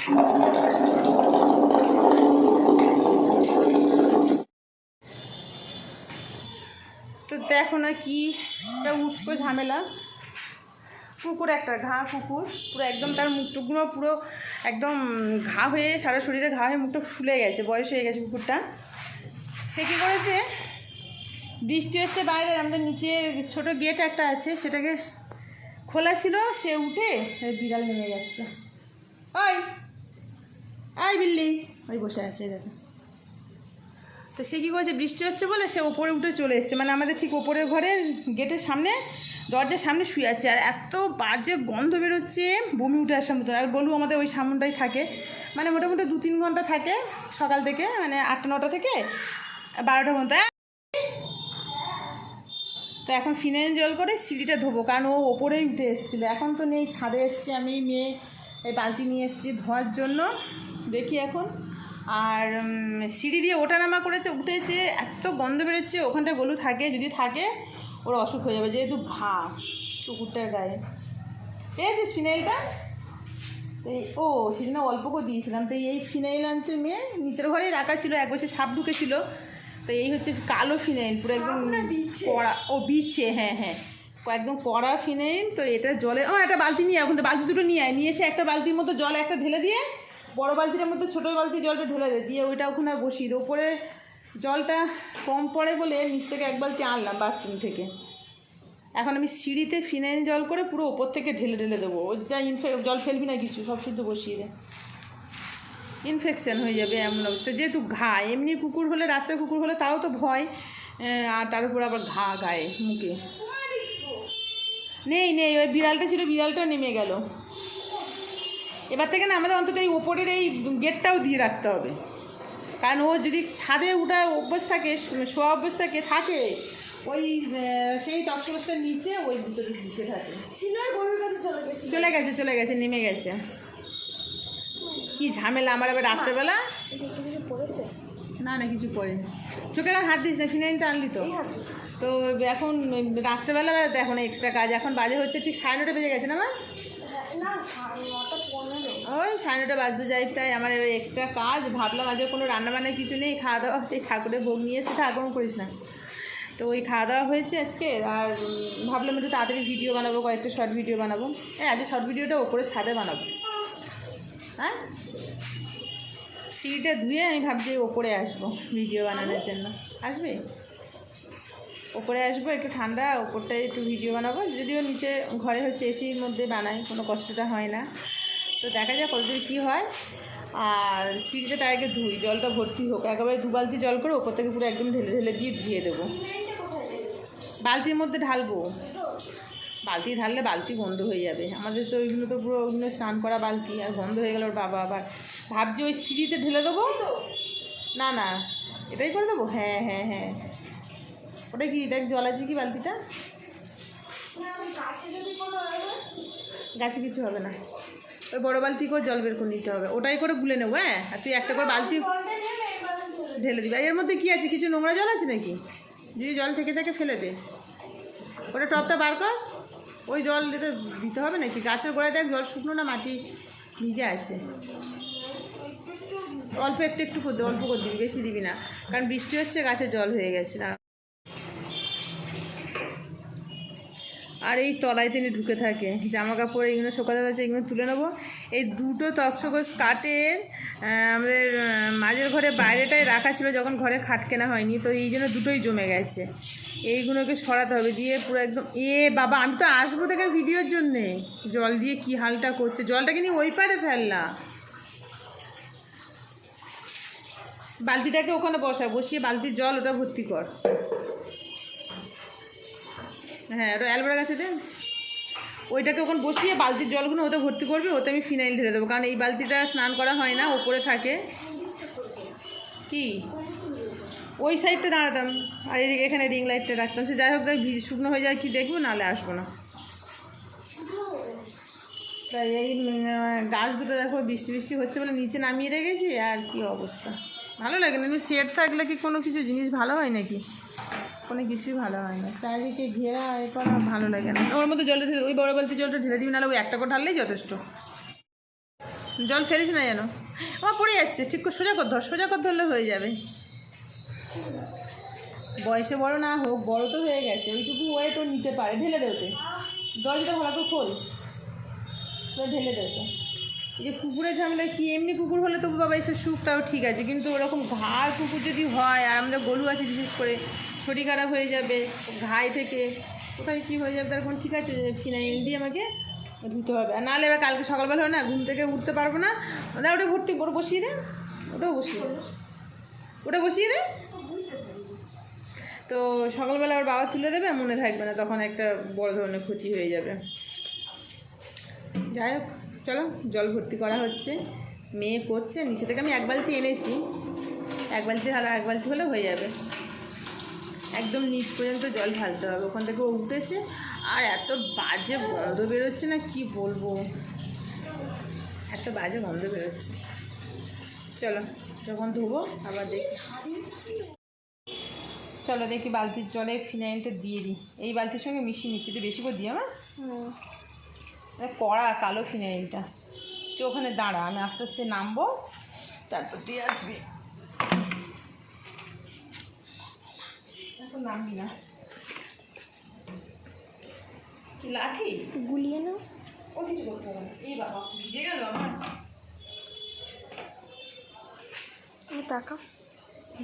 তো দেখো না কি একটা উঠকো ঝামেলা। কুকুর একটা, ঘা কুকুর পুরো একদম তার মুখটুকগুলো পুরো একদম ঘা হয়ে, সারা শরীরে ঘা হয়ে মুখটা ফুলে গেছে, বয়স হয়ে গেছে কুকুরটা সে কী করেছে? বৃষ্টি হচ্ছে বাইরে আমাদের নিচে ছোট গেট একটা আছে, সেটাকে খোলা ছিল, সে উঠে বিড়াল নেমে যাচ্ছে ওই! আই বিল্লি। ওই বসে আছে দেখো। তো সে কী করেছে, বৃষ্টি হচ্ছে বলে সে ওপরে উঠে চলে এসছে। মানে আমাদের ঠিক ওপরের ঘরের গেটের সামনে, দরজার সামনে শুয়ে আছে। আর এত বাজে গন্ধ বেরোচ্ছে, বমি উঠে আসার মতো আর গলু আমাদের ওই সামনটাই থাকে। মানে মোটামুটি দু তিন ঘণ্টা থাকে সকাল থেকে মানে আটটা, নটা থেকে, বারোটা ঘণ্টা তো এখন ফিনাইল জল করে সিঁড়িটা ধোবো, কারণ ও ওপরেই উঠে এসেছিল। এখন তো নেই, ছাদে এসছি আমি, মেয়ে, এই বালতি নিয়ে এসেছি ধোয়ার জন্য। দেখি এখন। আর সিঁড়ি দিয়ে ওঠা নামা করেছে উঠেছে এত গন্ধ বেরোচ্ছে ওখানটায় গলু থাকে যদি থাকে ওর অসুখ হয়ে যাবে যেহেতু ঘা কুকুরটার গায়ে। পেয়েছিস ফিনাইলটা? এই ও সেদিন অল্প করে দিয়েছিলাম তো এই ফিনাইল আনছে মেয়ে নিচের ঘরেই রাখা ছিল এক বছর সাপ ঢুকেছিল তো এই হচ্ছে কালো ফিনাইল পুরো একদম কড়া ও বিছে হ্যাঁ হ্যাঁ একদম কড়া ফিনাইল তো এটা জলে ও একটা বালতি নিয়ে এখন তো বালতি দুটো নিয়ে আয় নিয়ে এসে একটা বালতির মতো জল একটা ঢেলে দিয়ে বড় বালতিটার মধ্যে ছোটো বালতি জলটা ঢেলে দে, দিয়ে ওইটা ওখানে বসিয়ে দে। ওপরে জলটা কম পড়ে বলে নিচ থেকে এক বালতি আনলাম বাথরুম থেকে। এখন আমি সিঁড়িতে ফিনাইল জল করে পুরো ওপর থেকে ঢেলে ঢেলে দেবো। ওর যা ইনফে জল ফেলবি না কিছু, সব শুদ্ধ বসিয়ে দে। ইনফেকশান হয়ে যাবে এমন অবস্থা। যেহেতু ঘা, এমনি কুকুর হলে, রাস্তায় কুকুর হলে তাও তো ভয় আর তার উপর আবার ঘা গায়ে, মুখে। নেই নেই, ওই বিড়ালটা ছিল বিড়ালটাও নেমে গেল। এবার থেকে না আমাদের অন্তত এই ওপরের এই গেটটাও দিয়ে রাখতে হবে। কারণ ও যদি ছাদে উঠা অভ্যাস থাকে শোয়া অভ্যাস থাকে থাকে ওই সেই তক্সবস্তার নিচে ওই ভিতরে ঢুকে থাকে। চলে গেছি চলে গেছে নেমে গেছে। কি ঝামেলা আমার আবার রাত্রেবেলা? কিছু না না কিছু পড়েনি। চোখে আর হাত দিস না ফিনাইলটা আনলি তো। তো এখন রাত্রেবেলা এখন এক্সট্রা কাজ এখন বাজে হচ্ছে ঠিক সাড়ে নটা বেজে গেছে না না নটা পনেরো ওই সাড়ে নটা বাজতে যাই, তাই আমার এবার এক্সট্রা কাজ। ভাবলাম আজকে কোনো রান্নাবান্না কিছু নেই, খাওয়া দাওয়া সেই ঠাকুরের ভোগ নিয়ে এসে ঠাকুর করিস না। তো ওই খাওয়া দাওয়া হয়েছে আজকে, আর ভাবলাম একটু তাড়াতাড়ি ভিডিও বানাবো, কয়েকটা শর্ট ভিডিও বানাবো। হ্যাঁ আজকে শর্ট ভিডিওটা ওপরে ছাদে বানাবো। হ্যাঁ? সিঁড়িটা ধুয়ে আমি ভাবছি ওপরে আসব ভিডিও বানানোর জন্য। আসবে? ওপরে আসব, একটু ঠান্ডা, ওপরটায় একটু ভিডিও বানাবো। যদিও নিচে ঘরে হচ্ছে এসির মধ্যে বানাই, কোনো কষ্টটা হয় না। তো দেখা যাক কতদূর কী হয়। আর সিঁড়িটা তার আগে ধুই জলটা ভর্তি হোক। একেবারে দু বালতি জল করে ওপর থেকে পুরো একদম ঢেলে ঢেলে দিয়ে ধুয়ে দেবো। বালতির মধ্যে ঢালবো। বালতি ঢাললে বালতি বন্ধ হয়ে যাবে। আমাদের তো ওইগুলো তো পুরো ওইগুলো স্নান করা বালতি আর বন্ধ হয়ে গেল ওর বাবা। আবার ভাবছি ওই সিঁড়িতে ঢেলে দেবো। না না এটাই করে দেবো? হ্যাঁ হ্যাঁ হ্যাঁ। ওটা কি দেখ জল আছে কি বালতিটা? গাছে কিছু হবে না। ওই বড় বালতি করে জল বের করে নিতে হবে। ওটাই করে গুলে নেব হ্যাঁ? আর তুই একটা করে বালতি ঢেলে দিবি। এর মধ্যে কি আছে? কিছু নোংরা জল আছে নাকি? যদি জল থেকে থেকে, ফেলে দে। ওটা টপটা বার কর। ওই জল দিতে হবে নাকি? গাছের গোড়ায় দেখ, জল শুকনো না, মাটি ভিজে আছে। অল্প একটু একটু করে অল্প করে দিবি, বেশি দিবি না। কারণ বৃষ্টি হচ্ছে, গাছে জল হয়ে গেছে। না আর এই তলায় তিনি ঢুকে থাকে জামা কাপড় এগুলো শোকাতে আছে এগুলো তুলে নেব। এই দুটো তপসকোষ কাঠের আমাদের মাঝের ঘরে বাইরেটাই রাখা ছিল যখন ঘরে খাট কেনা হয়নি, তো এই জন্য দুটোই জমে গেছে। এইগুলোকে সরাতে হবে দিয়ে পুরো একদম, এ বাবা, আমি তো আসব দেখেন ভিডিওর জন্যে। জল দিয়ে কি হালটা করছে জলটাকে নিয়ে ওই পারে ফেললা? বালতিটাকে ওখানে বসা, বসিয়ে বালতির জল ওটা ভর্তি কর। হ্যাঁ ওটা অ্যালবেরা গাছে দেন ওইটাকে ওখানে বসিয়ে বালতির জলগুলো ওতে ভর্তি করবি, ওতে আমি ফিনাইল ঢেলে দেবো। কারণ এই বালতিটা স্নান করা হয় না, ওপরে থাকে। কি? ওই সাইডটা দাঁড়াতাম। আর এদিকে এখানে রিং লাইটটা রাখতাম। সে যাই হোক শুকনো হয়ে যায়, কি দেখব, নাহলে আসব না। তাই এই গাছ দুটো দেখো, বৃষ্টি বৃষ্টি হচ্ছে বলে নিচে নামিয়ে রেখেছি, আর কি অবস্থা। ভালো লাগে না? এমনি শেড থাকলে কি কোনো কিছু জিনিস ভালো হয় নাকি? কোনো কিছুই ভালো হয় না। চারিদিকে ঘেরা, এ করা ভালো লাগে না। ওর মধ্যে জলটা ঢেলে, ওই বড় বালতি জলটা ঢেলে দিবি, নাহলে ওই একটা করে ঢাললেই যথেষ্ট। জল ফেলিস না যেন। আমার পড়ে যাচ্ছে, ঠিক করে সোজা কর ধর, সোজা কর ধরলে হয়ে যাবে। বয়সে বড় না হোক, বড় তো হয়ে গেছে, ওইটুকু ওয়েট ও নিতে পারে, ঢেলে দে ওতে দরজাটা ভালো করে খোল। ঢেলে দে ওতে এই যে কুকুরের ঝামেলা, কি এমনি কুকুর হলে তবু বাবা এসে সুখ, তাও ঠিক আছে, কিন্তু ওরকম ঘাড় কুকুর যদি হয়, আর আমাদের গরু আছে বিশেষ করে শরীর খারাপ হয়ে যাবে, ঘাই থেকে। কোথায় কী হয়ে যাবে, তার কোনো ঠিক আছে? ফিনাইল দিয়ে আমাকে ধুতে হবে। আর নাহলে এবার কালকে সকালবেলা না, ঘুম থেকে উঠতে পারব না। না, ওটা ভর্তি করে বসিয়ে দে। ওটাও বসিয়ে দে। ওটা বসিয়ে দে। তো সকালবেলা ওর বাবা তুলে দেবে, মনে থাকবে না, তখন একটা বড় ধরনের ক্ষতি হয়ে যাবে। যাই হোক, চলো, জল ভর্তি করা হচ্ছে। মেয়ে করছে নিচে থেকে আমি এক বালতি এনেছি। এক বালতি ঢালা এক বালতি হলে হয়ে যাবে। একদম নিচ পর্যন্ত জল ঢালতে হবে। ওখান থেকে উঠেছে আর এত বাজে গন্ধ বেরোচ্ছে না কি বলব? এত বাজে গন্ধ বেরোচ্ছে। চলো যখন ধোবো আবার দেখছি। চলো দেখি বালতির জলে ফিনাইলটা দিয়ে দিই। এই বালতির সঙ্গে মিশিয়ে নিচ্ছি একটু বেশি করে দিই আমার কড়া কালো ফিনাইলটা। তুই ওখানে দাঁড়া আমি আস্তে আস্তে নামবো তারপর তুই আসবি। নামবি না। কি লাঠি? গুলিয়ে নাও। ও কিছু করতে হবে না। এই বাবা ভিজে গেল আমার তাকাও।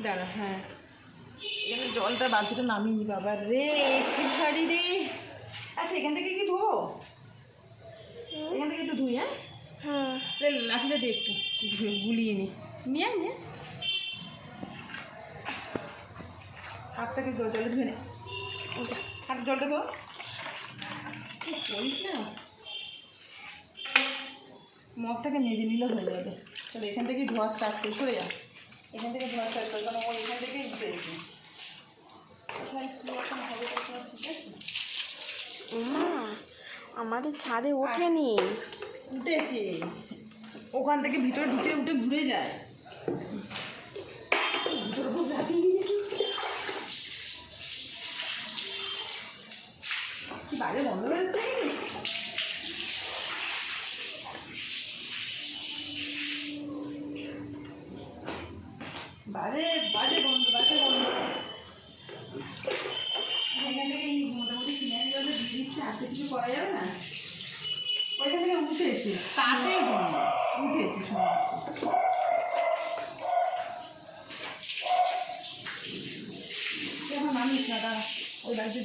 দাঁড়া হ্যাঁ। এখানে জলটা বালতিটা নামিয়ে নি বাবা রে কি ভারী রে। আচ্ছা এখান থেকে কি ধোবো? এখান থেকে একটু ধুই হ্যাঁ? হ্যাঁ। লাঠিটা দে একটু। গুলিয়ে নি। নিয়ে নিয়ে আয়। হাতটাকে জল জলে ধুয়ে নে। হাত জলটা তো করিস না মগটাকে মেজে নিলে হয়ে যাবে। চলো এখান থেকে ধোয়া স্টার্ট করি সরে যা। এখান থেকে ধোয়া স্টার্ট করি কারণ ও এখান থেকেই আছে? মা আমাদের ছাদে ওঠেনি। উঠেছে। ওখান থেকে ভিতরে ঢুকে উঠে ঘুরে যায় ভিতরে খুব লাফিয়ে গিয়েছে। কি বাজে বন্ধ বেরোচ্ছে বাজে বাজে গন্ধ বাজে গন্ধ। এখান থেকে এই মোটামুটি ফিনাইল জলে দিয়ে দিচ্ছে আর কিছু করা যাবে না। ওইখান থেকে উঠেছে তাতে গন্ধ। উঠেছে সমস্ত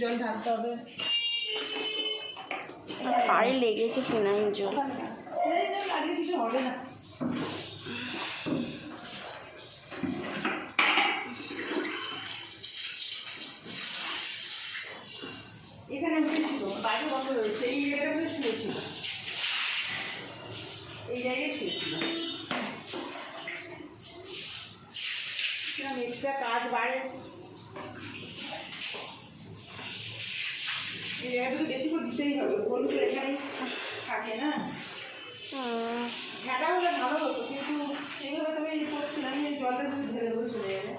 জল ঢালতে হবে। পায়ে লেগেছে ওখানে জল লাগিয়ে কিছু হবে না এখানে উঠেছিল বাড়ি বন্ধ রয়েছে এই জায়গাটা শুয়েছিল। এই জায়গায় শুয়েছিল। এক্সট্রা কাজ বাড়ে। এই জায়গাটা তো বেশি করে দিতেই হবে হলুদ এখানে থাকে না। ঝাঁটা হলে ভালো হতো কিন্তু সেইভাবে তো আমি করছিলাম জলটা ঝেড়ে চলে যাবে।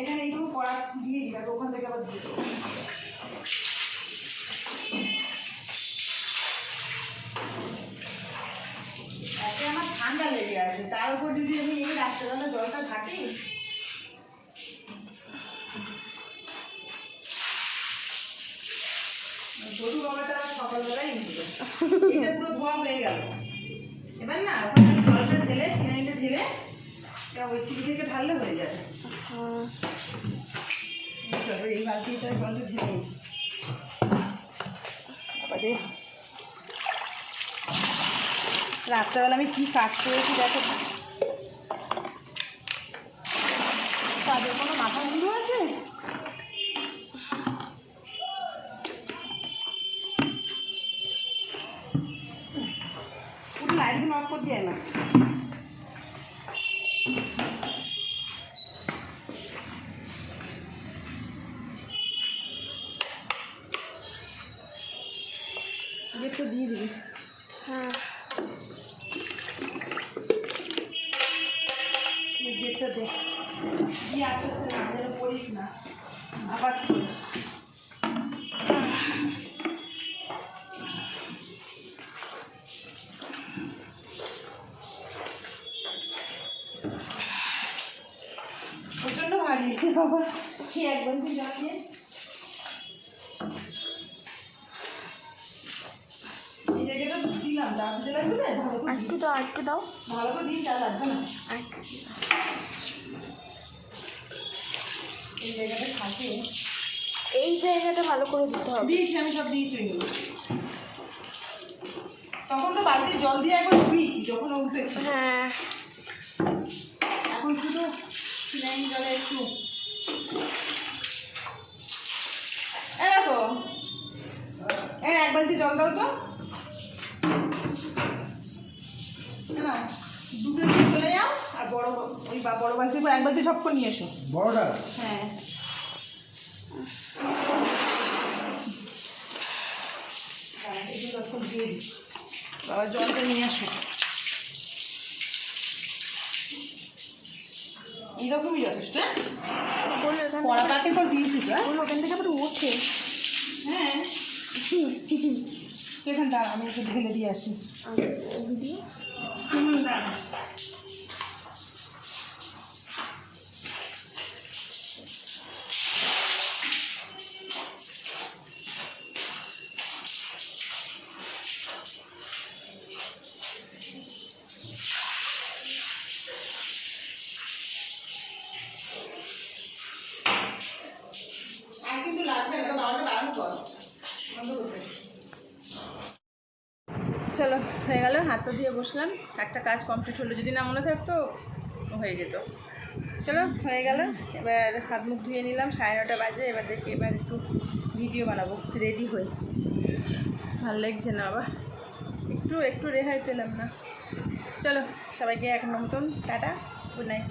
এখানে এইটুকু কড়া দিয়ে দিলাম ওখান থেকে আবার দিয়ে দেবো আমার ঠান্ডা লেগে আছে, তার উপর যদি আমি এই রাত্রেবেলা জলটা ঘাটি ছোটু বাবাটা সকালবেলায় এটা পুরো ধোয়া হয়ে গেল। এবার না ওই সিঁড়ি থেকে ঢাললে হয়ে যাবে। চলো এই বালতিটা জলটা ঢেলে। বাবারে রাত্রেবেলা আমি কী কাজ করেছি দেখো তাদের কোনো মাথা মুন্ডু আছে লাইটগুলো অফ করে দিয়ে না দিয়ে আস্তে আস্তে না যেন পড়িস না। আবার প্রচণ্ড ভারী বাবা। খেয়ে একবার তুই জানিয়ে একটু দাও একটু দাও ভালো করে দিন চাল লাগবে না? এই জায়গাটা থাকে। এই জায়গাটা ভালো করে দিতে হবে। দিয়েছি আমি সব দিয়েছি। তখন তো বালতির জল দিয়ে একবার ধুয়েছি যখন উঠেছে হ্যাঁ। এখন শুধু ফিনাইল জলে একটু। এ দেখো। এ এক বালতি জল দাও তো। দুটো চলে যাও। বড় ওই বা- বড় বালতি করে এক বালতি সব করে নিয়ে এসো। বড়টা? হ্যাঁ। বাবা জলটা নিয়ে আসো। এইরকমই যথেষ্ট হ্যাঁ? পড়া পাকে পর দিয়েছি তো হ্যাঁ? ওখান থেকে আবার ওঠে। হ্যাঁ। এখান দাঁড়া আমি একটু ঢেলে দিয়ে আসি। দাঁড়া। চলো, হয়ে গেল, হাতটা দিয়ে বসলাম। একটা কাজ কমপ্লিট হলো, যদি না মনে থাকতো, হয়ে যেত। চলো, হয়ে গেল। এবার হাত মুখ ধুয়ে নিলাম, সাড়ে নটা বাজে, এবার দেখি, এবার একটু ভিডিও বানাবো রেডি হয়ে। ভালো লাগছে না আবার একটু একটু রেহাই পেলাম না। চলো, সবাইকে এখন মতন, টাটা গুড নাইট